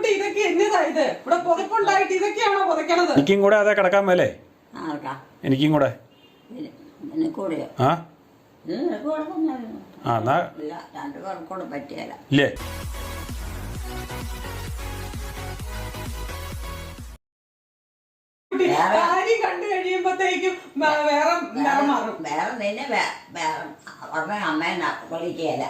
കുട്ടി ഇതൊക്കെ എന്നതാ ഇത്. ഇവിടെ പുതപ്പുണ്ടായിട്ട് ഇതൊക്കെയാണോ പുതയ്ക്കണത് എനിക്കും കൂടെ അതെ കിടക്കാൻ മേലേ. ആർക്കാ എനിക്കും കൂടെ. നിനക്കൂടെയോ ആ? ഇത് നിനക്ക് കുഴപ്പമൊന്നുമില്ല ആ എന്നാ. ഇല്ല രണ്ടു പേർക്കൂടെ പറ്റിയല്ല ഇല്ലേ? കുട്ടി കാര്യം കണ്ടു കഴിയുമ്പോഴത്തേക്കും വേറെ നിറം മാറും. വേറെ നിന്നെ അവരുടെ അമ്മേനെ വിളിക്കുകയല്ല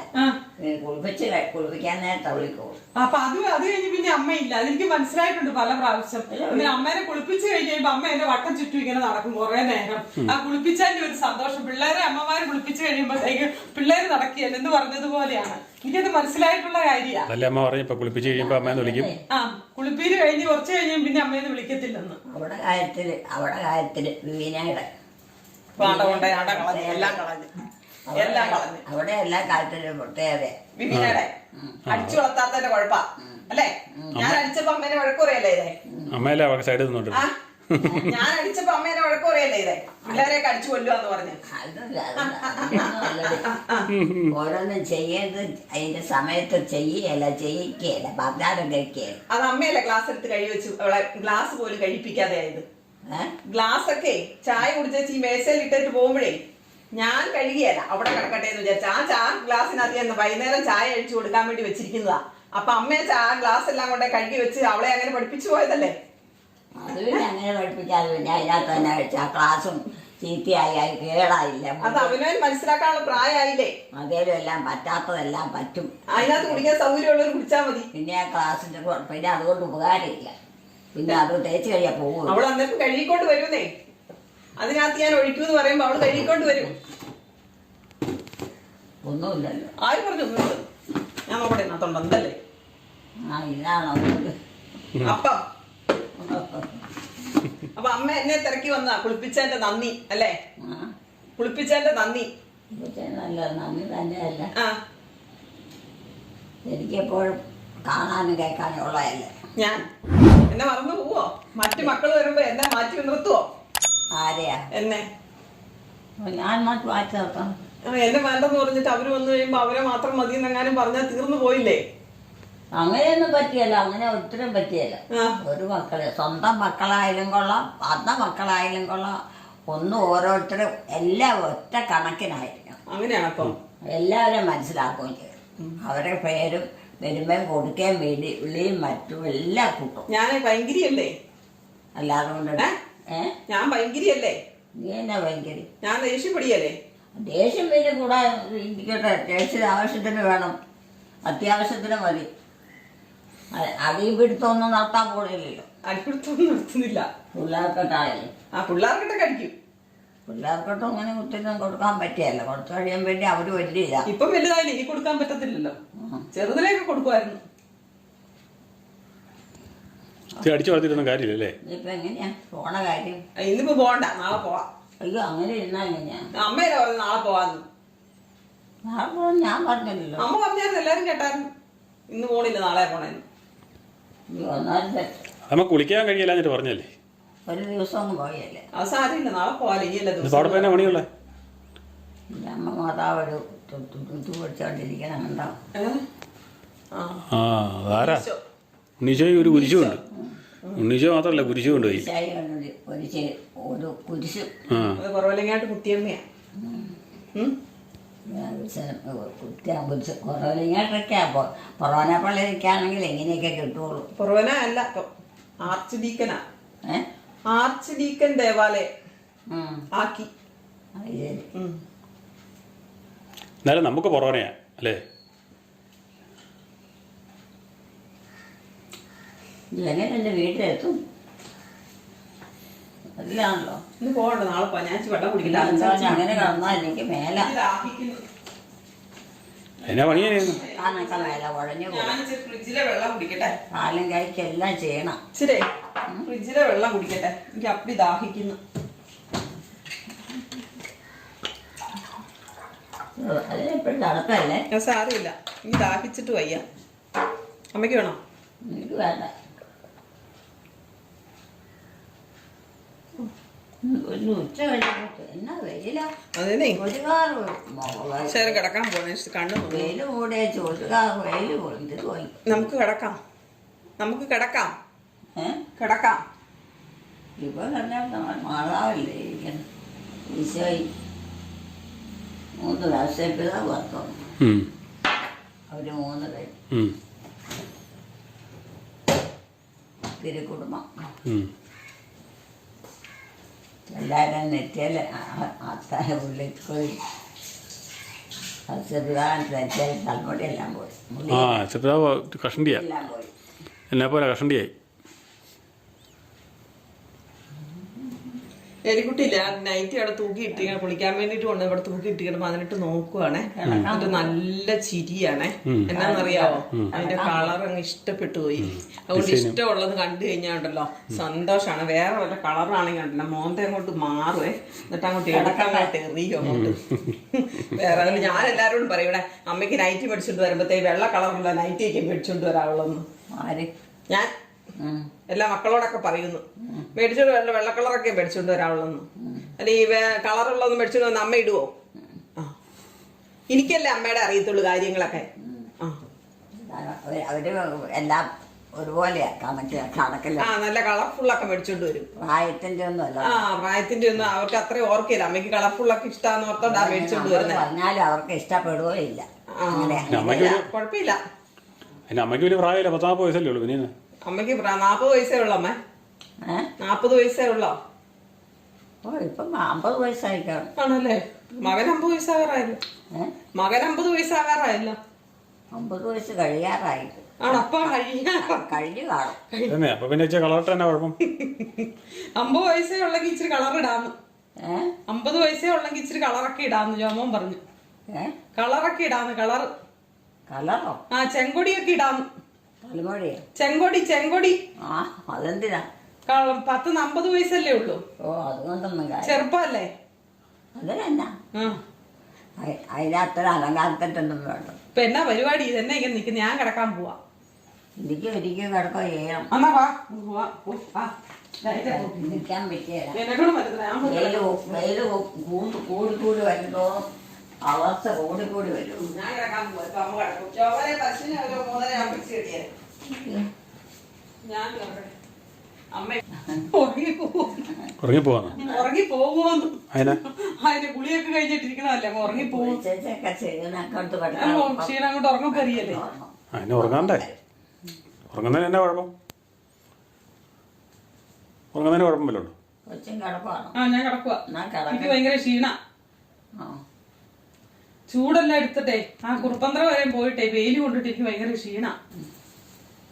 കുളിപ്പിച്ച് കുളിപ്പിക്കാൻ നേരത്തെ വിളിക്കുള്ളൂ. അപ്പൊ അത് അത് കഴിഞ്ഞ് പിന്നെ അമ്മയില്ല. അതെനിക്ക് മനസ്സിലായിട്ടുണ്ട് പല പ്രാവശ്യം. പിന്നെ അമ്മേനെ കുളിപ്പിച്ച് കഴിയുമ്പോ അമ്മ എന്റെ വട്ടം ചുറ്റും ഇങ്ങനെ നടക്കും കുറെ നേരം. ആ കുളിപ്പിച്ചതിന്റെ ഒരു സന്തോഷം. പിള്ളേരെ അമ്മമാരെ കുളിപ്പിച്ച് കഴിയുമ്പോഴത്തേക്ക് പിള്ളേര് നടക്കിയല്ലോ എന്ന് പറഞ്ഞതുപോലെയാണ്. എനിക്കത് മനസ്സിലായിട്ടുള്ള കാര്യമാണ് അതല്ലേ അമ്മ പറഞ്ഞു ഇപ്പൊ കുളിപ്പിച്ച് കഴിയുമ്പോ അമ്മേന്ന് വിളിക്കും. ആ കുളിപ്പീര് കഴിഞ്ഞ് കുറച്ച് കഴിഞ്ഞ് പിന്നെ അമ്മേന്ന് വിളിക്കത്തില്ലെന്ന്. അവിടെ കാര്യത്തിൽ അവിടെ കാര്യത്തിൽ വിവീനയുടെ പാണ്ട കൊണ്ട് അട കളഞ്ഞ് എല്ലാം കളഞ്ഞ് എല്ലാം കളഞ്ഞ്. അവിടെ എല്ലാ കാര്യത്തിലും പ്രത്യേകത. വിവിനയുടെ. അടിച്ചു വളർത്താത്തതിന്റെ കുഴപ്പാ. അല്ലേ? ഞാൻ അടിച്ചപ്പോ അമ്മേനെ വഴക്കുറയല്ലേ ഇതേ? അമ്മയല്ലേ അവർക്ക് സൈഡിൽ നിന്നുണ്ട് ആ. ഞാൻ അടിച്ചപ്പോ അമ്മേനെ വഴക്കുറയല്ലേ ഇതേ? പിള്ളേരെ കടിച്ചു കൊല്ലുവാന്ന് പറഞ്ഞു. ഓരോന്നും ചെയ്യത് അതിന്റെ സമയത്ത് ചെയ്യുകയല്ല ചെയ്യിക്കുകയല്ല പറഞ്ഞാലും കഴിക്കുകയല്ല അത് അമ്മയല്ലേ ഗ്ലാസ് എടുത്ത് കഴി വെച്ചു അവളെ ഗ്ലാസ് പോലും കഴിപ്പിക്കാതെ ആയത്. ഗ്ലാസ് ഒക്കെ ചായ കുടിച്ചേച്ച് ഈ മേശയിൽ ഇട്ടിട്ട് പോകുമ്പോഴേ ഞാൻ കഴുകിയല്ല അവിടെ കിടക്കട്ടെ എന്ന് വിചാരിച്ചു ആ ചാ ഗ്ലാസ്സിനകത്ത് ഞാൻ വൈകുന്നേരം ചായ അഴിച്ചു കൊടുക്കാൻ വേണ്ടി വെച്ചിരിക്കുന്നതാ. അപ്പൊ അമ്മയെ ചാ ഗ്ലാസ് എല്ലാം കൊണ്ട് കഴുകി വെച്ച് അവളെ അങ്ങനെ പഠിപ്പിച്ചു പോയതല്ലേ? അത് പിന്നെ അങ്ങനെ പഠിപ്പിക്കാതെ പിന്നെ അതിനകത്ത് തന്നെ വെച്ച് ആ ക്ലാസ്സും ചീത്തയായി കേടായില്ല അത് അവനവൻ മനസ്സിലാക്കാനുള്ള പ്രായമായില്ലേ അതേലും എല്ലാം പറ്റാത്തതെല്ലാം പറ്റും. അതിനകത്ത് കുടിക്കാൻ സൗകര്യമുള്ളവർ കുടിച്ചാൽ മതി. പിന്നെ ആ ക്ലാസ്സിന്റെ കൊ- പിന്നെ അതുകൊണ്ട് ഉപകാരമില്ല. പിന്നെ അത് തേച്ച് കഴിയാ പോകും അവൾ അന്നേരം കഴുകിക്കൊണ്ട് വരുന്നേ. അതിനകത്ത് ഞാൻ ഒഴിക്കൂന്ന് പറയുമ്പോ അവൾ കഴുകിക്കൊണ്ട് വരും. ഒന്നുമില്ലല്ലോ. ആര് പറഞ്ഞു ഒന്നുമില്ല? ഞാൻ നോക്കട്ടെ ഇതിനകത്തുണ്ടെന്നല്ലേ ആ ഇതാണോ? ഇത്? അപ്പം. അപ്പൊ അമ്മ എന്നെ തിരക്കി വന്ന കുളിപ്പിച്ചതിന്റെ നന്ദി അല്ലേ? കുളിപ്പിച്ചതിന്റെ നന്ദി. ഇതൊക്കെ നല്ല നന്ദി തന്നെയല്ല. എനിക്കെപ്പോഴും കാണാനും കേൾക്കാനും ഉള്ളതല്ലേ? ഞാൻ. എന്നെ മറന്നു പോവോ? മറ്റു മക്കൾ വരുമ്പോ എന്നെ മാറ്റി നിർത്തുവോ? ആരെയാ? എന്നെ. ഞാൻ മാറ്റി മാറ്റി നിർത്താം എന്നെ വേണ്ടെന്ന് പറഞ്ഞിട്ട് അവർ വന്നു കഴിയുമ്പോ അവരെ മാത്രം മതി എന്നെങ്ങാനും പറഞ്ഞാൽ തീർന്നു പോയില്ലേ? അങ്ങനെയൊന്നും പറ്റിയല്ല അങ്ങനെ ഒത്തിരി പറ്റിയല്ല. ഒരു മക്കളെ സ്വന്തം മക്കളായാലും കൊള്ളാം അന്ന മക്കളായാലും കൊള്ളാം. ഒന്നും ഓരോരുത്തരും എല്ലാം ഒറ്റ കണക്കിനായിരിക്കും അങ്ങനെയാണ് എല്ലാവരും മനസ്സിലാക്കുകയും ചെയ്യും. അവരുടെ പേരും വരുമ്പം കൊടുക്കുകയും വേണ്ടി ഉള്ളിയും മറ്റും എല്ലാം കൂട്ടും. ഞാൻ ഭയങ്കരിയല്ലേ അല്ലാതെ കൊണ്ട് ഞാൻ ഭയങ്കരിയല്ലേ നീ എന്നാ ഭയങ്കര ഞാൻ ദേഷ്യപ്പെടിയല്ലേ ദേഷ്യം പിന്നെ കൂടെ ഇരിക്കട്ടെ. ദേഷ്യ ആവശ്യത്തിന് വേണം. അത്യാവശ്യത്തിന് മതി. അ- അടിയും പിടുത്തമൊന്നും നടത്താൻ പോണില്ലല്ലോ. അടിപ്പിടുത്തൊന്നും നടത്തുന്നില്ല. പിള്ളേർക്കൊട്ടായാലും ആ പിള്ളേർക്കിട്ട് കടിക്കും. പിള്ളേർക്കൊട്ടും അങ്ങനെ കുത്തിനും കൊടുക്കാൻ പറ്റിയല്ല. കുറച്ച് കഴിയാൻ വേണ്ടി അവർ വലിയ ഇതാ ഇപ്പം വലുതായില്ല ഇനി കൊടുക്കാൻ പറ്റത്തില്ലല്ലോ. ചെറുതിലേക്ക് കൊടുക്കുമായിരുന്നു. ഇത് അടിച്ചു വളർത്തിയിട്ടൊന്നും കാര്യമില്ലല്ലേ? ഇനിയിപ്പോ എങ്ങനെയാ? പോണ കാര്യം. ആ, ഇന്നിപ്പോ പോകണ്ട നാളെ പോവാം. അയ്യോ അങ്ങനെ ഇരുന്നാ എങ്ങനെയാ? അമ്മയല്ലേ പറഞ്ഞു നാളെ പോവാന്ന്? നാളെ പോകാൻ ഞാൻ പറഞ്ഞില്ലല്ലോ. അമ്മ പറഞ്ഞായിരുന്നു എല്ലാരും കേട്ടായിരുന്നു. ഇന്ന് പോണില്ല നാളെ പോണേന്ന്. അമ്മ കുളിക്കാൻ കഴിയില്ല എന്നിട്ട് പറഞ്ഞല്ലേ? ഒരു ദിവസം ഒന്നും പോയല്ലേ. നാളെ ഈ ദിവസം അവിടെ പണിയുള്ളേ? അമ്മ മാതാവ് ഒരു പിടിച്ചോണ്ടിരിക്കണം കണ്ടോ? ആ. ആ അതാരാ. ഉണ്ണീശോയ്ക്ക് ഒരു കുരിശുമുണ്ട് ഉണ്ണീശോ മാത്രമല്ല കുരിശു ചായ ഒരു കുരിശ്. കുറവിലങ്ങാട്ട് കുട്ടിയമ്മയാ. കുറവിലിങ്ങോട്ടൊക്കെയാ കൊറോന പള്ളിയിലേക്കാണെങ്കിൽ എങ്ങനെയൊക്കെ കിട്ടുള്ളൂ കുറവന അല്ല ആർച്ച് ഡീക്കനാ. ആർച്ച് ഡീക്കൻ ദേവാലയം. ആക്കി. എന്നാലും നമുക്ക് പൊറോനയാ അല്ലേ? എങ്ങനെ എന്റെ വീട്ടിലെത്തും. അതിലാണല്ലോ ഇന്ന് പോകണ്ട നാളെ പോവാ ഞാൻ ഇച്ചിരി വെള്ളം കുടിക്കില്ല അങ്ങനെ കിടന്നാൽ എനിക്ക് മേല. എന്നാ പണിയായിരുന്നു? കാനൊക്കെ മേല കുഴഞ്ഞു പോകും ഞാൻ ഫ്രിഡ്ജിലെ വെള്ളം കുടിക്കട്ടെ. കാലും കഴിച്ച് എല്ലാം ചെയ്യണം. ഇച്ചിരി ഫ്രിഡ്ജിലെ വെള്ളം കുടിക്കട്ടെ. എനിക്ക് അപ്പടി ദാഹിക്കുന്നു. അതിനെപ്പോഴും ഞാൻ സാരമില്ല. എനിക്ക് ദാഹിച്ചിട്ട് വയ്യ. അമ്മയ്ക്ക് വേണോ? എനിക്ക് വേണ്ട ഒരു ഉച്ച കഴിഞ്ഞിട്ട് എന്നാ വെയില അതേ ഒരു കാറ് ശരി കിടക്കാൻ പോണേ. കണ്ണു നമുക്ക് കിടക്കാം. നമുക്ക് കിടക്കാം. കിടക്കാം. ഇപ്പൊ ഈശോയി. മൂന്ന് പ്രാവശ്യം പിതാവ് വന്നു. ഉം. അവർ മൂന്ന് പേര്. തിരുക്കുടുംബം. എല്ലാവരും ഉള്ളിൽ പോയി. പിതാവിന് നെറ്റിയൽ തലമുടി എല്ലാം പോയി. ആ ചെറുതാവ് കഷണ്ടിയാ. പോയി. എന്നെ പോലെ കഷണ്ടിയായി. എലിക്കുട്ടിയില്ല നൈറ്റ് അവിടെ തൂക്കി ഇട്ടിരിക്കണം കുളിക്കാൻ വേണ്ടിട്ട് കൊണ്ട് ഇവിടെ തൂക്കി ഇട്ടിരിക്കണം അതിനിട്ട് നോക്കുവാണേ. എന്നിട്ട് നല്ല ചിരിയാണേ. എന്നാന്നറിയാവോ അതിന്റെ കളർ അങ്ങ് ഇഷ്ടപ്പെട്ടു പോയി അതുകൊണ്ട് ഇഷ്ടമുള്ളത് കണ്ടു കഴിഞ്ഞാൽ ഉണ്ടല്ലോ. സന്തോഷാണ്. വേറെ വല്ല കളറാണെങ്കിൽ ഉണ്ടല്ലോ. മോന്തെ അങ്ങോട്ട് മാറുവേ. എന്നിട്ട് അങ്ങോട്ട് ഇടക്കങ്ങോട്ട് എറിയോ അങ്ങോട്ട്. വേറെ അതുകൊണ്ട് ഞാൻ എല്ലാവരോടും പറയും ഇവിടെ അമ്മയ്ക്ക് നൈറ്റ് മേടിച്ചോണ്ട് വരുമ്പോഴത്തേ വെള്ള കളറുള്ള നൈറ്റിയൊക്കെ മേടിച്ചോണ്ട് വരാവുള്ളൂ ആര്? ഞാൻ. എല്ലാ മക്കളോടൊക്കെ പറയുന്നു. മേടിച്ചോണ്ട് വെള്ള വെള്ള കളറൊക്കെ മേടിച്ചോണ്ട് വരാവുള്ളെന്ന് അല്ല ഈ വേ- കളറുള്ളതൊന്നും മേടിച്ചോണ്ട് വന്ന് അമ്മ ഇടുവോ? ആ. എനിക്കല്ലേ അമ്മയുടെ അറിയത്തുള്ളൂ കാര്യങ്ങളൊക്കെ. ആ. അവർ എല്ലാം ആ നല്ല കളർഫുള്ളൊക്കെ മേടിച്ചോണ്ട് വരും. പ്രായത്തിന്റെ ഒന്നും ആ പ്രായത്തിന്റെ ഒന്നും അവർക്ക് അത്രയും ഓർക്കില്ല അമ്മയ്ക്ക് കളർഫുള്ളൊക്കെ ഇഷ്ടാന്ന് ഓർത്തോണ്ടാ മേടിച്ചോണ്ട് വരുന്നത് പറഞ്ഞാലും അവർക്ക് അമ്മയ്ക്ക് ഒരു കുഴപ്പമില്ല. അമ്മയ്ക്ക് വലിയ പ്രായമില്ല. പത്താമത് വയസ്സല്ലേ ഉള്ളൂ. പിന്നെ? അമ്മയ്ക്ക് നാപ്പത് വയസ്സേ ഉള്ളോ അമ്മ. നാപ്പത് വയസ്സേ ഉള്ളോ? ഓ ഇപ്പം അമ്പത് വയസ്സായി ആണല്ലേ? മകൻ അമ്പത് വയസ്സാകാറായല്ലോ മകൻ അമ്പത് വയസ്സാകാറായല്ലോ അമ്പത് വയസ്സ് കഴിയാറായി. ആണോ? അപ്പൊ കഴിയാ കഴിഞ്ഞു കാണും. അപ്പൊ പിന്നെ ഇച്ചിരി കളറിട്ട് തന്നെ കുഴപ്പം. അമ്പത് വയസ്സേ ഉള്ളെങ്കിൽ ഇച്ചിരി കളർ ഇടാന്ന്. അമ്പത് വയസ്സേ ഉള്ളെങ്കിൽ ഇച്ചിരി കളറൊക്കെ ഇടാന്ന് ജോമോൻ പറഞ്ഞു. കളറൊക്കെ ഇടാന്ന് കളർ കളറോ ആ ചെങ്കൊടിയൊക്കെ ഇടാന്ന്. തലമുടിയോ ചെങ്കൊടി ചെങ്കൊടി. ആ അതെന്തിനാ? ക- പത്ത് അമ്പത് വയസ്സല്ലേ ഉള്ളൂ. ഓ അതുകൊണ്ടൊന്നും കാര്യം. ചെറുപ്പല്ലേ അതിനെന്നാ? അതിനത്ര അലങ്കാരത്തിട്ടൊന്നും വേണ്ട. ഇപ്പൊ എന്നാ പരിപാടി? ഇതെന്നെ ഇങ്ങനെ നിൽക്കുന്ന ഞാൻ കിടക്കാൻ പോവാ. എനിക്ക് ഒരിക്കലും കിടക്കോ ചെയ്യണം എന്നാ വാ പോവാ. ആ. നിൽക്കാൻ പറ്റിയല്ല കൂടി കൂടി വരുന്നതോറും അവസ്ഥ കൂടി കൂടി വരും. ഞാൻ കിടക്കാൻ അമ്മ കിടക്കും. ചോവരെ പശുവിനെ ഒരു മൂന്നര ആകുമ്പോഴേക്ക് കിട്ടിയത് ഞാൻ. അമ്മ ഉറങ്ങി പോവും ഉറങ്ങി ഉറങ്ങി പോകുമെന്ന് അതിനാ? അതിന്റെ കുളിയൊക്കെ കഴിഞ്ഞിട്ടിരിക്കണല്ലേ അങ്ങ് ഉറങ്ങി. പോകും ക്ഷീണം അങ്ങോട്ട് അതിനെ ഉറങ്ങാണ്ടേ? ഉറങ്ങുന്നതിന് എന്നാ കുഴപ്പം? ഉറങ്ങുന്നതിന് കുഴപ്പമില്ലല്ലോ കൊച്ചും കിടപ്പാണ് ആ ഞാൻ കിടക്കുക എനിക്ക് ഭയങ്കര ക്ഷീണ. ആ. ചൂടെല്ലാം എടുത്തിട്ടെ ആ കുറുപ്പന്തറ വരെ പോയിട്ടെ വെയിൽ കൊണ്ടിട്ട് എനിക്ക് ഭയങ്കര ക്ഷീണ.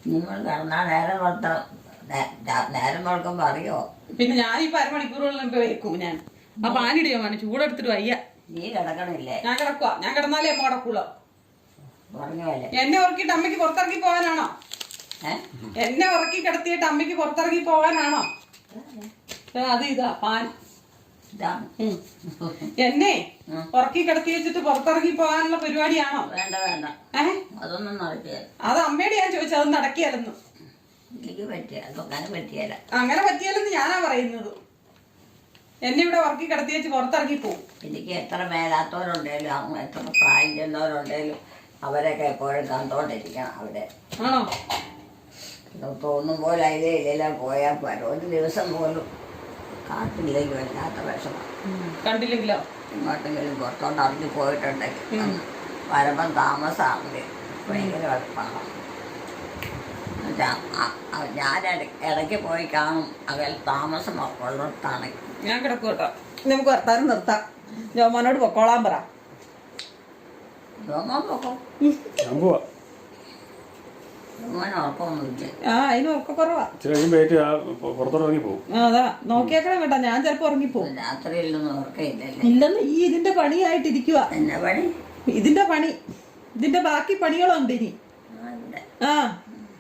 നിങ്ങൾ നേരം വളർക്കുമ്പോൾ അറിയോ? പിന്നെ ഞാൻ ഇപ്പൊ അരമണിക്കൂറുകളിൽ വെക്കും ഞാൻ. ആ പാനിടിയോ മോനെ ചൂടെടുത്തിട്ട് വയ്യ. നീ കിടക്കണില്ലേ? ഞാൻ കിടക്കുക ഞാൻ കിടന്നാലേ അമ്മ കിടക്കൂല എന്നെ ഉറക്കിയിട്ട് അമ്മയ്ക്ക് പുറത്തിറങ്ങി പോകാനാണോ? എന്നെ ഉറക്കി കിടത്തിയിട്ട് അമ്മയ്ക്ക് പുറത്തിറങ്ങി പോകാനാണോ? അത് ഇതാ പാൻ. ഇതാണ്. എന്നെ ഉറക്കി കിടത്തി വെച്ചിട്ട് പുറത്തിറങ്ങി പോകാനുള്ള പരിപാടിയാണോ? വേണ്ട വേണ്ട. ഏഹ് അതൊന്നും നടക്കില്ല. അത് അമ്മയോട് ഞാൻ ചോദിച്ചത് അത് നടക്കിയാലെന്ന് എനിക്ക് പറ്റിയ പറ്റിയല്ല അങ്ങനെ പറ്റിയാലെന്ന് ഞാനാ പറയുന്നത്. എന്നെ ഇവിടെ ഉറക്കി കിടത്തി വെച്ച് പുറത്തിറങ്ങി പോകും എനിക്ക് എത്ര മേലാത്തവരുണ്ടേലും എത്ര പ്രായം ചെന്നവരുണ്ടേലും അവരൊക്കെ എപ്പോഴും കണ്ടോണ്ടിരിക്കണം അവിടെ. ആണോ? തോന്നും പോലെ അതിലേ ഇല്ലെല്ലാം പോയാൽ പോരോ. ഒരു ദിവസം പോലും കാട്ടില്ലെങ്കിൽ വല്ലാത്ത വിഷമം. കണ്ടില്ലെങ്കിലോ? ഇങ്ങോട്ടെങ്കിലും പുറത്തോട്ട് അറിഞ്ഞ് പോയിട്ടുണ്ടെങ്കിൽ വരുമ്പം താമസമാണെങ്കിൽ ഭയങ്കര വെപ്പാണ് ഞാൻ ഇട- ഇടയ്ക്ക് പോയി കാണും. അവൽ താമസം ഉള്ളിടത്താണെങ്കിൽ ഞാൻ കിടക്കും കേട്ടോ. നമുക്ക് വർത്താനം നിർത്താം. ജോമോനോട് പൊക്കോളാൻ പറ. ഞാൻ പൊക്കും ഞാൻ പോവാ രോമൻ ഉറക്കമൊന്നുമില്ല ആ അതിന് ഇച്ചിരി ഏറ്റു ആ പുറത്തോട്ട് ഇറങ്ങി പോകും ആ, അതാ. നോക്കിയേക്കണം കേട്ടാ ഞാൻ ചിലപ്പോ ഉറങ്ങിപ്പോവും. രാത്രിയിലൊന്നും ഇല്ലെന്ന് ഈ ഇതിന്റെ പണിയായിട്ടിരിക്കുക എന്നാ പണി? ഇതിന്റെ പണി. ഇതിന്റെ ബാക്കി പണികളുണ്ട് ഇനി. ആ, ഇവിടെ. ആ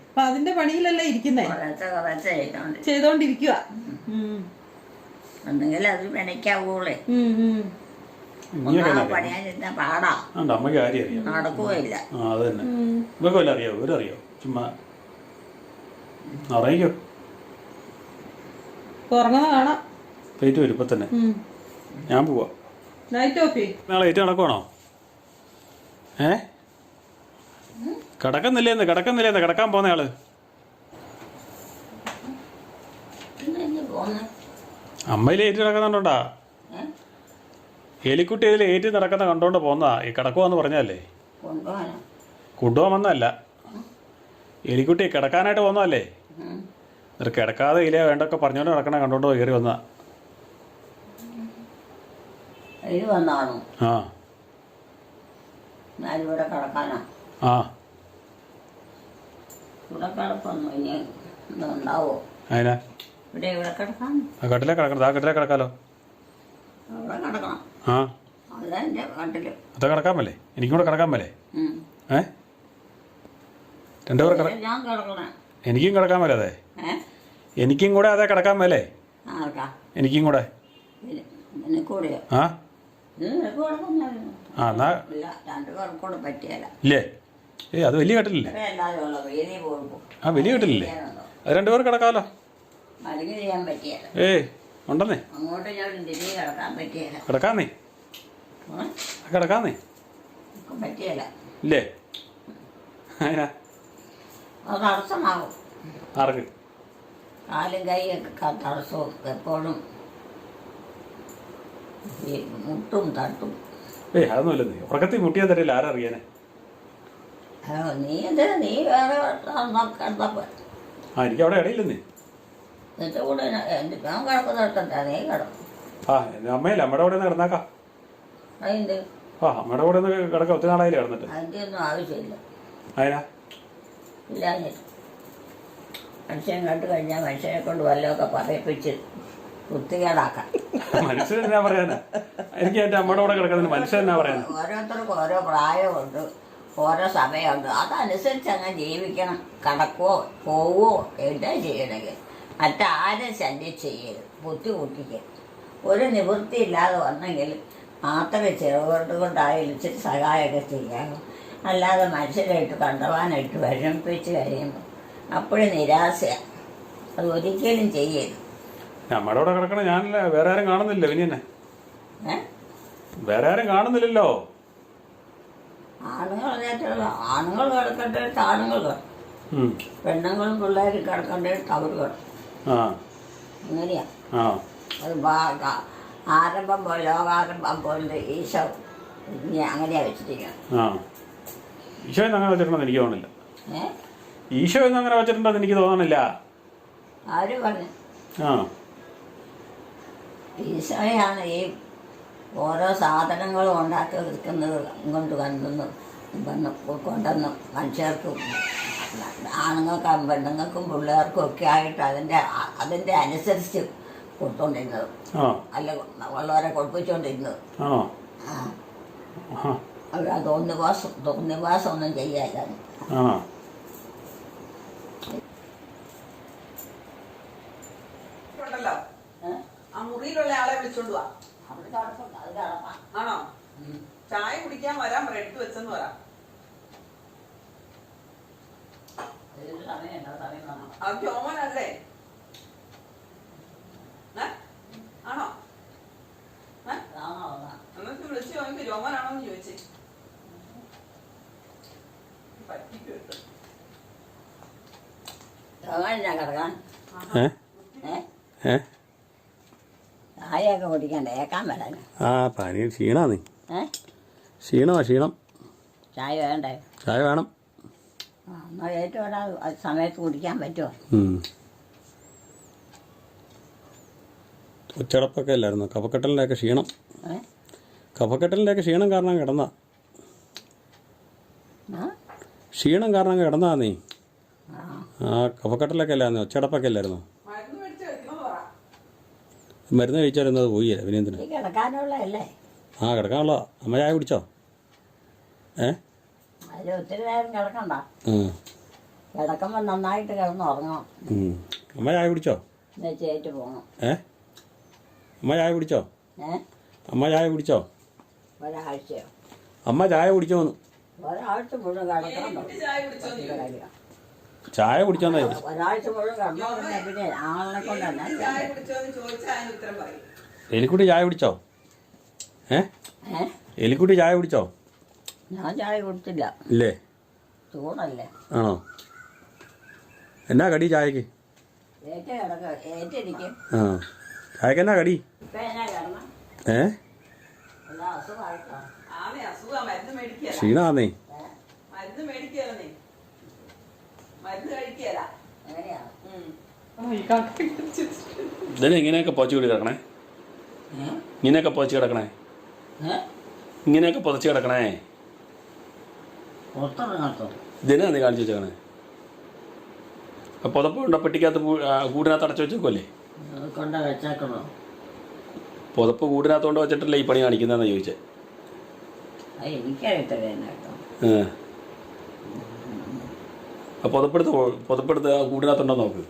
അപ്പൊ അതിന്റെ പണിയിലല്ലേ ഇരിക്കുന്നേ. കുറച്ച് കുറച്ച് ചെയ്തോണ്ട് ചെയ്തോണ്ടിരിക്കുക അത് മെനക്കാവൂളേ പാടാ. ആണ്ട് അമ്മയ്ക്ക് കാര്യം അറിയാം. നടക്കുകയില്ല. ആ അത് തന്നെ. ഇവർക്ക് വല്ല അറിയാവോ? ഇവരറിയോ? ചുമ്മാ അറിയിക്കോ? പ്ലേറ്റ് വരും ഇപ്പൊ തന്നെ ഞാൻ പോവാ. നൈറ്റ് ഓഫ് ചെയ്യും നാളെ ഏറ്റവും നടക്കുവാണോ? ഏ? കിടക്കുന്നില്ലേന്ന് കിടക്കുന്നില്ലേന്ന് കിടക്കാൻ പോന്ന ആൾ. പോന്നെ അമ്മയിൽ ഏറ്റ് നടക്കുന്നുണ്ടോണ്ടാ എലിക്കുട്ടി ഇതിൽ ഏറ്റ് നടക്കുന്ന കണ്ടോണ്ട് പോന്നാ. ഈ കിടക്കുവാന്ന് പറഞ്ഞല്ലേ കൊണ്ടുപോകാൻ വന്നതല്ല. എലിക്കുട്ടി കിടക്കാനായിട്ട് വന്നോ അല്ലേ എന്നിട്ട് കിടക്കാതെ ഇല്ലേ വേണ്ടൊക്കെ പറഞ്ഞോണ്ട് കിടക്കണേ കണ്ടോണ്ട് കയറി വന്ന ആ. ആ. അതിനാ? കട്ടിലേ കിടക്കണം. ആ കട്ടിലേ കിടക്കാലോ. ആ. അത് കിടക്കാൻ മേലേ. എനിക്കും കൂടെ കിടക്കാൻ മേലേ. ഏ? രണ്ടുപേർ കിട ഞാൻ കിടക്കണേ. എനിക്കും കിടക്കാൻ മേലേ അതെ. ഏ? എനിക്കും കൂടെ അതെ കിടക്കാൻ മേലേ. ആർക്കാ എനിക്കും കൂടെ. ആ? ഇത് നിനക്ക് കിടക്കുന്നായിരുന്നു ആ എന്നാ ഇല്ല രണ്ടു പേർക്കൂടെ പറ്റിയല്ല. ഇല്ലേ? ഏയ് അത് വലിയ കെട്ടില്ലേ ഇത്ര എല്ലാവരും ഉള്ള. വേദി പോകുമ്പോൾ ആ വലിയ കെട്ടില്ലേ അത് രണ്ടുപേർ കിടക്കാമല്ലോ മരുന്ന് ചെയ്യാൻ പറ്റിയല്ല. ഏയ് ഉണ്ടെന്നേ. അങ്ങോട്ട് ഞാൻ തിരികെ കിടക്കാൻ പറ്റിയല്ല. കിടക്കാന്നേ. ആ? കിടക്കാന്നേ. പറ്റിയല്ല. ഇല്ലേ? അതിനാ അത് തടസ്സമാകും. ആർക്ക്? കാലും കൈയൊക്കെ തടസ്സവും എപ്പോഴും ഈ മുട്ടും തട്ടും. ഏയ് അതൊന്നുമില്ല നീ. ഉറക്കത്തിൽ മുട്ടിയാൽ തരില്ല ആരറിയാനെ നീ എന്തിനാ? നീ വേറെ കിടന്നപ്പോ ആ എനിക്ക് അവിടെ ഇടയില്ലെന്നേ എന്നിട്ട് കൂടെ ഞാൻ- കിടക്കുന്ന കിടക്കുന്നിടത്തല്ല നീ കിടക്കും ആ എന്റെ അമ്മയില്ല? അമ്മയുടെ കൂടെ ഒന്ന് കിടന്നാക്കാം. അതിന്റെ ആ അമ്മയുടെ കൂടെ ഒന്ന് കിടക്കാം. ഒത്തിരി നാളായില്ലേ കിടന്നിട്ട്? അതിന്റെ ഒന്നും ആവശ്യമില്ല. അതിനാ ഇല്ലാഞ്ഞിട്ട് മനുഷ്യൻ കണ്ടു കഴിഞ്ഞാൽ മനുഷ്യനെ കൊണ്ട് വല്ലതൊക്കെ പറയിപ്പിച്ച് വൃത്തികേടാക്കാം മനുഷ്യൻ എന്നാ പറയാനാ? എനിക്ക് എന്റെ അമ്മയുടെ കൂടെ കിടക്കുന്നതിന് മനുഷ്യൻ എന്നാ പറയാനാ? ഓരോരുത്തർക്കും ഓരോ പ്രായമുണ്ട് ഓരോ സമയമുണ്ട്. അതനുസരിച്ച് അങ്ങ് ജീവിക്കണം. കടക്കുവോ പോവോ എന്താ ചെയ്യണമെങ്കിൽ മറ്റാരും ശല്യം ചെയ്യരുത് ബുദ്ധിമുട്ടിക്കരുത്. ഒരു നിവൃത്തി ഇല്ലാതെ വന്നെങ്കിൽ മാത്രമേ ചെറുകൊണ്ട് കൊണ്ടായാലും ഇച്ചിരി സഹായമൊക്കെ ചെയ്യാമോ അല്ലാതെ മനസ്സിലായിട്ട് കണ്ടവാനായിട്ട് വിഷമിപ്പിച്ച് കഴിയുമ്പോൾ അപ്പോഴും നിരാശയാണ് അത് ഒരിക്കലും ചെയ്യരുത്. നമ്മുടെ കൂടെ കിടക്കണ ഞാനല്ല വേറെ ആരും കാണുന്നില്ല ഇനി തന്നെ വേറെ ആരും കാണുന്നില്ലല്ലോ. ആണുങ്ങൾ ആണുങ്ങൾ കിടക്കേണ്ടത് ആണുങ്ങൾ. പെണ്ണുങ്ങളും പിള്ളേരും കിടക്കേണ്ടത് അവർ കിടക്കും. അങ്ങനെയാ. അത് ആരംഭം പോലെ ലോകാരംഭം പോലെ ഈശോ അങ്ങനെയാ വെച്ചിരിക്കുന്നത്. ഈശോ എന്ന് അങ്ങനെ വെച്ചിട്ടുണ്ടെന്ന് എനിക്ക് തോന്നുന്നില്ല. ഏ? ഈശോ എന്ന് അങ്ങനെ വെച്ചിട്ടുണ്ടെന്ന് എനിക്ക് തോന്നണില്ല ആര് പറഞ്ഞു? ആ. ഈശോയാണ് ഈ ഓരോ സാധനങ്ങളും ഉണ്ടാക്കി വിൽക്കുന്നത് ഇങ്ങോട്ട് കണ്ടെന്ന് വന്ന് കൊണ്ടുവന്ന് മനുഷ്യർക്കും ആണുങ്ങൾക്കും പെണ്ണുങ്ങൾക്കും പിള്ളേർക്കും ഒക്കെ ആയിട്ട് അതിന്റെ അതിന്റെ അനുസരിച്ച് കൊടുത്തോണ്ടിരുന്നത്. അല്ല ഉള്ളവരെ കൊടുപ്പിച്ചോണ്ടിരുന്നത്. ആ. ആ അവർ തോന്നിവാസം തോന്നിവാസം ഒന്നും ചെയ്യാല്ല ആണോ? ആ മുറിയിലുള്ള ആളെ വിളിച്ചോണ്ട് വാ. അവിടെ ആണോ? ചായ കുടിക്കാൻ വരാം ബ്രെഡ് വെച്ചെന്ന് വേണം? അത് ജോമനല്ലേ? ആണോ? എന്നിട്ട് വിളിച്ചു ചോദിക്കും ജോമനാണോന്ന് ചോദിച്ചേ. ഞാൻ കിടക്കാൻ ഏ? ഏ? ഏ? ചായയൊക്കെ കുടിക്കണ്ട? ഏക്കാൻ വരാൻ ആ പനി ക്ഷീണാന്ന്. ക്ഷീണമാ ക്ഷീണം. ചായ വേണ്ടേ? ചായ വേണം. എന്നാൽ ഏറ്റവും സമയത്ത് കുടിക്കാൻ പറ്റുമോ ഉം. ഉച്ചടപ്പൊക്കെ അല്ലായിരുന്നു? കഫക്കെട്ടലിന്റെയൊക്കെ ക്ഷീണം. കഫക്കെട്ടലിന്റെയൊക്കെ ക്ഷീണം കാരണം കിടന്ന ക്ഷീണം കാരണം കിടന്നാ നീ ആ കഫക്കെട്ടലൊക്കെ അല്ലായിരുന്നു? ഉച്ചടപ്പൊക്കെ അല്ലായിരുന്നു? മരുന്ന് കഴിച്ചായിരുന്നു അത് പോയില്ല പിന്നെ എന്തിനാ? കിടക്കാനുള്ളതല്ലേ? ആ കിടക്കാനുള്ള. അമ്മ ചായ കുടിച്ചോ? ഏ? ഒത്തിരി നേരം കിടക്കണ്ട. ഉം. കിടക്കുമ്പോൾ നന്നായിട്ട് കിടന്ന് ഉറങ്ങണം. അമ്മ ചായ കുടിച്ചോ? പോകണം ഏ? അമ്മ ചായ കുടിച്ചോ? ഏ? അമ്മ ചായ കുടിച്ചോ? ഒരാഴ്ചയോ? അമ്മ ചായ കുടിച്ചോന്ന്. ഒരാഴ്ച മുഴുവൻ കിടക്കണം ചായ കുടിച്ചോന്ന്. ചോദിച്ചു ചായ ഒരാഴ്ച മുഴുവൻ കിടന്നു പിന്നെ എലിക്കുട്ടി ചായ കുടിച്ചോ? ഏ? എലിക്കുട്ടി ചായ കുടിച്ചോ? ഞാൻ ചായ കുടിച്ചില്ല. ഇല്ലേ? ചൂടല്ലേ. ആണോ? എന്നാ കടി ചായക്ക്? ആ. ചായക്കെന്നാ കടി? ഇപ്പൊ എന്നാ കിടന്ന? ഏ? ക്ഷീണാന്നേ. മരുന്ന് മേടിക്കുകയല്ല നീ? മരുന്ന് കഴിക്കുകയല്ല. എങ്ങനെയാ ഇതിനെ ഇങ്ങനെയൊക്കെ പൊതച്ച് കൂടി കിടക്കണേ? ഇങ്ങനെയൊക്കെ പൊതച്ച് കിടക്കണേ? ഇങ്ങനെയൊക്കെ പൊതച്ച് കിടക്കണേ? ഇതിനാ നീ കാണിച്ചു വെച്ചേക്കണേ? പുതപ്പ് ഉണ്ടോ? പെട്ടിക്കകത്ത് കൂടിനകത്ത് അടച്ചു വെച്ചേക്കുമല്ലേ പുതപ്പ് കൂടിനകത്തോണ്ട് വെച്ചിട്ടല്ലേ ഈ പണി കാണിക്കുന്നതെന്ന് ചോദിച്ചേ? എനിക്കറിയത്തില്ല പുതപ്പെടുത്ത് പുതപ്പെടുത്ത് കൂടിനകത്തുണ്ടോ നോക്ക്.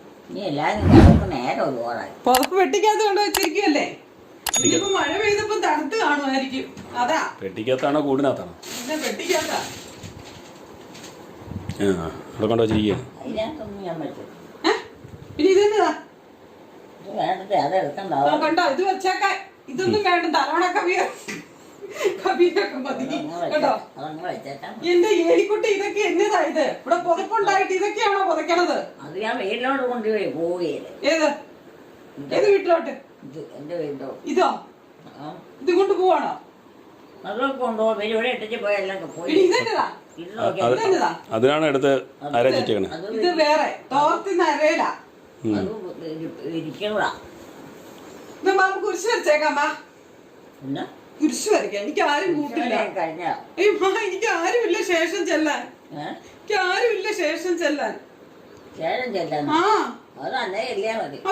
വെച്ചിരിക്കുവല്ലേ? മഴ പെയ്തപ്പോ തണുത്ത് കാണുമായിരിക്കും. അതാ. പെട്ടിക്കകത്താണോ കൂടിനകത്താണോ? അവിടെ കൊണ്ട് വെച്ചിരിക്കുക? പിന്നെ കണ്ടോ? ഇത് വെച്ചേക്കാൻ. ഇതൊന്നും വേണ്ട തലോണ മതി. കേട്ടോ? എന്റെ ഏലിക്കുട്ടി ഇതൊക്കെ എന്നതാ ഇത് ഇവിടെ പുതപ്പുണ്ടായിട്ട് ഇതൊക്കെയാണോ പുതയ്ക്കണത്? അത് ഞാൻ വീട്ടിലോട്ട് കൊണ്ടുപോയി പോവുകയില്ല ഏത്? ഏത് വീട്ടിലോട്ട്? എന്റെ വീട്ടിലോ ഇതോ? ഇത് കൊണ്ട് പോവാണോ? അതിനാണ് എടുത്ത് അരച്ചിട്ടേക്കണേ ഇത് വേറെ. തോർത്തിന്ന് ഇരിക്കണതാ. ഇത് മാമ കുരിശ് മാ. കുരിശ് വരയ്ക്കാൻ എനിക്ക് ആരും കൂട്ടില്ല ഏയ് മാ എനിക്ക് ആരുമില്ല ശേഷം ചെല്ലാൻ. എനിക്ക് ആരുമില്ല ശേഷം ചെല്ലാൻ. ശേഷം ചെല്ലാൻ. ആ.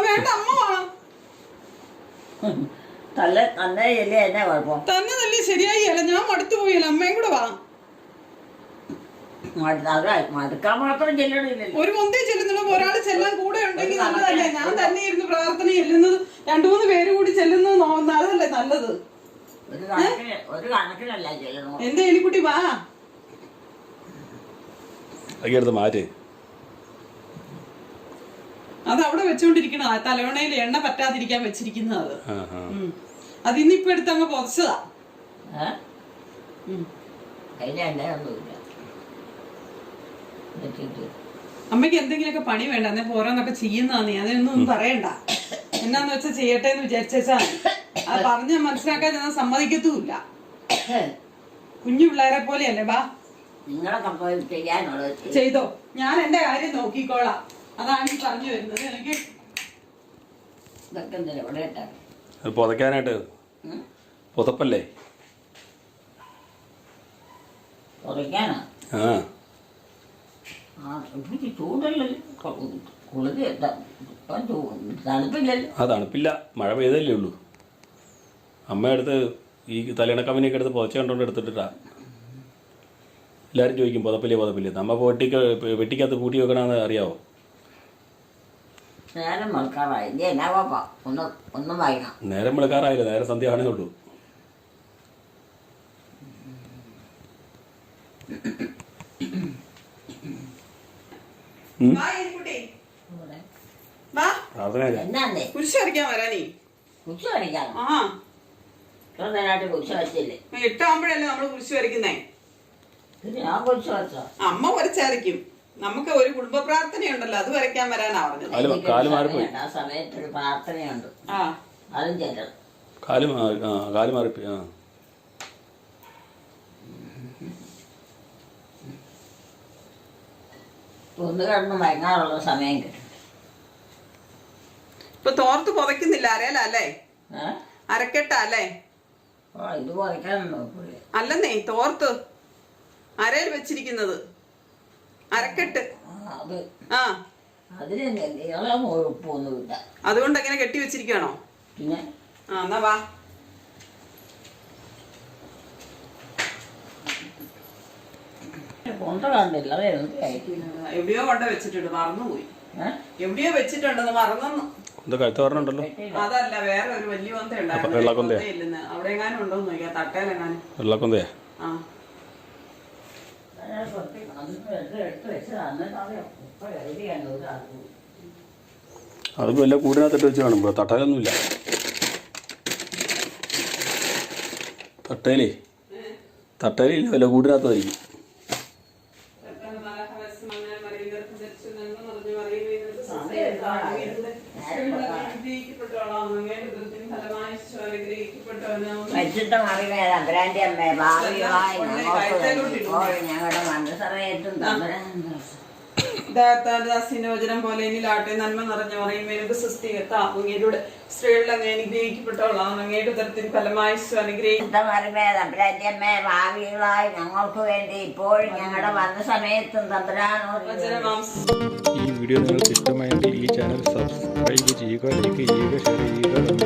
വേണ്ട അമ്മ വാ. തല്ല അന്നേ ചെല്ലിയ എന്നാ തന്നെ തല്ലി ശരിയായി അല്ല ഞാൻ മടുത്തു പോയില്ല അമ്മയും കൂടെ വാ. ഒരു പൊന്തേ ചെല്ലുന്നുള്ളൂ. ഒരാൾ ചെല്ലാൻ കൂടെ ഉണ്ടെങ്കിൽ നല്ലതല്ലേ? ഞാൻ തന്നെ ഇരുന്ന് പ്രാർത്ഥന ചെല്ലുന്നത്. രണ്ടു മൂന്ന് പേര് കൂടി ചെല്ലുന്നത് നല്ലതല്ലേ? നല്ലത്. എന്റെ എലിക്കുട്ടി വാ. അതൊക്കെ എടുത്ത് മാറ്റ്. അത് അവിടെ വെച്ചോണ്ടിരിക്കണ തലവണയിൽ എണ്ണ പറ്റാതിരിക്കാൻ വെച്ചിരിക്കുന്നത്. അത്. അത് ഇന്നിപ്പോ എടുത്ത് അങ്ങ് പൊതച്ചതാ. എന്തെങ്കിലൊക്കെ അമ്മയ്ക്ക് എന്തെങ്കിലുമൊക്കെ പണി വേണ്ട. അന്നേ ഓരോന്നൊക്കെ ചെയ്യുന്നതാന്ന് അതൊന്നും പറയണ്ട. എന്നാന്ന് വെച്ചാ ചെയ്യട്ടെ എന്ന് വിചാരിച്ചാ അത് പറഞ്ഞ മനസ്സിലാക്കാൻ ഞാൻ സമ്മതിക്കത്തുമില്ല. കുഞ്ഞു പിള്ളേരെ പോലെയല്ലേ ബാ. നിങ്ങളൊക്കെ ചെയ്യാനുള്ളത്. ചെയ്തോ. ഞാൻ എന്റെ കാര്യം നോക്കിക്കോളാം. അതാണ് ഈ പറഞ്ഞു വരുന്നത്. എനിക്ക് ഇതൊക്കെ എന്തിനാ ഇവിടെ ഇട്ടാ? അത് പുതയ്ക്കാനായിട്ട്. ഉം? പുതപ്പല്ലേ? കുറയ്ക്കാനാ ആ. ആ എനിക്ക് ചൂടല്ലല്ലോ കുളിര് ഇപ്പം ചൂ- തണുപ്പില്ലല്ലോ. ആ തണുപ്പില്ല. മഴ പെയ്തല്ലേ ഉള്ളൂ. അമ്മ എടുത്ത് ഈ തലയിണക്കമ്പനിയൊക്കെ എടുത്ത് പുതച്ച കണ്ടോണ്ട് എടുത്തിട്ടാ എല്ലാവരും ചോദിക്കും പുതപ്പില്ലേ പുതപ്പില്ലേ നമ്മ വെട്ടിക്ക വെട്ടിക്കകത്ത് പൂട്ടി വെക്കണമെന്ന് അറിയാവോ? നേരം വെളുക്കാറായില്ല. നേരം സന്ധ്യ ആണേ ഉള്ളൂ പ്രാർത്ഥന എന്നാന്നേ? കുരിശ് വരയ്ക്കാൻ വരാനേ. കുരിശ് വരയ്ക്കാം ആ വച്ചില്ലേ എട്ടാകുമ്പോഴല്ലേ നമ്മൾ കുരിശ് വരയ്ക്കുന്നേ? ഇത് ഞാൻ വച്ചോ അമ്മ വരച്ചായിരിക്കും. നമുക്ക് ഒരു കുടുംബ പ്രാർത്ഥനയുണ്ടല്ലോ അത് വരയ്ക്കാൻ വരാനാ പറഞ്ഞത്. കാൽ എനിക്കൊരു കാൽ മാറിപ്പോയി. ആ സമയത്ത് ഒരു പ്രാർത്ഥനയുണ്ട്. ആ. അതും ചെല്ലണം കാൽ മാ- ആ കാൽ മാറിപ്പോയി ആ. ഒന്ന് കിടന്ന് മയങ്ങാനുള്ള സമയം കിട്ടും. ഇപ്പൊ തോർത്ത് പുതയ്ക്കുന്നില്ല അരയലല്ലേ അല്ലേ? കുറയ്ക്കാനും നോക്കൂലേ അല്ലെന്നേ തോർത്ത്. അരയിൽ വെച്ചിരിക്കുന്നത്. അരക്കെട്ട്. ആ, അതുകൊണ്ട് എങ്ങനെ കെട്ടി വെച്ചിരിക്കണോ പിന്നെ? ആ എന്നാ വാ. എവിടെയോ കൊണ്ട വെച്ചിട്ടുണ്ട് മറന്നുപോയി. എവിടെയോ വെച്ചിട്ടുണ്ടെന്ന് മറന്നു എന്താ കഴുത്ത് പറഞ്ഞുണ്ടല്ലോ അതല്ല വേറെ ഒരു വലിയ വെള്ളക്കൊന്തയാ ആ? എടുത്ത് വെച്ചത് അന്നിട്ട് ഇപ്പൊ എവിടെയാണ് ഒരു അറിവ് അത് വല്ല കൂടിനകത്തിട്ട് വെച്ച് കാണുമ്പോ തട്ടയിലൊന്നുമില്ല തട്ടയിലേ തട്ടയിലില്ല വല്ല കൂടിനകത്തായിരിക്കും സമയം ഒരുപാടായി. പരിശുദ്ധ മറിമേ തമ്പുരാന്റെ അമ്മേ ഭാവിയായി ഞങ്ങൾക്ക് വേണ്ടി ഇപ്പോഴും ഞങ്ങളുടെ മനസ്സറയത്തും തമ്പുരാൻ. ദാസിനോചനം പോലെ എന്നിലാട്ടെ നന്മ നിറഞ്ഞ പറയും എനിക്ക് സുസ്ഥികത്താങ്ങയുടെ സ്ത്രീകളിൽ അങ്ങ് അനുഗ്രഹിക്കപ്പെട്ടോളാം അങ്ങയുടെ ഉദരത്തിന് ഫലമായി ഈശോ അനുഗ്രഹിക്കും പരിശുദ്ധ മറിമേ അമ്മേ ഭാവികളായി ഞങ്ങൾക്ക് വേണ്ടി ഇപ്പോൾ ഞങ്ങളുടെ വന്ന സമയത്തും തമ്പുരാനോ ഈ വീഡിയോ നിങ്ങൾക്ക് ഇഷ്ടമായെങ്കിൽ ഈ ചാനൽ സബ്സ്ക്രൈബ് ചെയ്യുക ലൈക്ക് ചെയ്യുക ഷെയർ ചെയ്യുക കമന്റ് ചെയ്യുക ഒപ്പം ബെൽബട്ടൺ കൂടി അമർത്തുക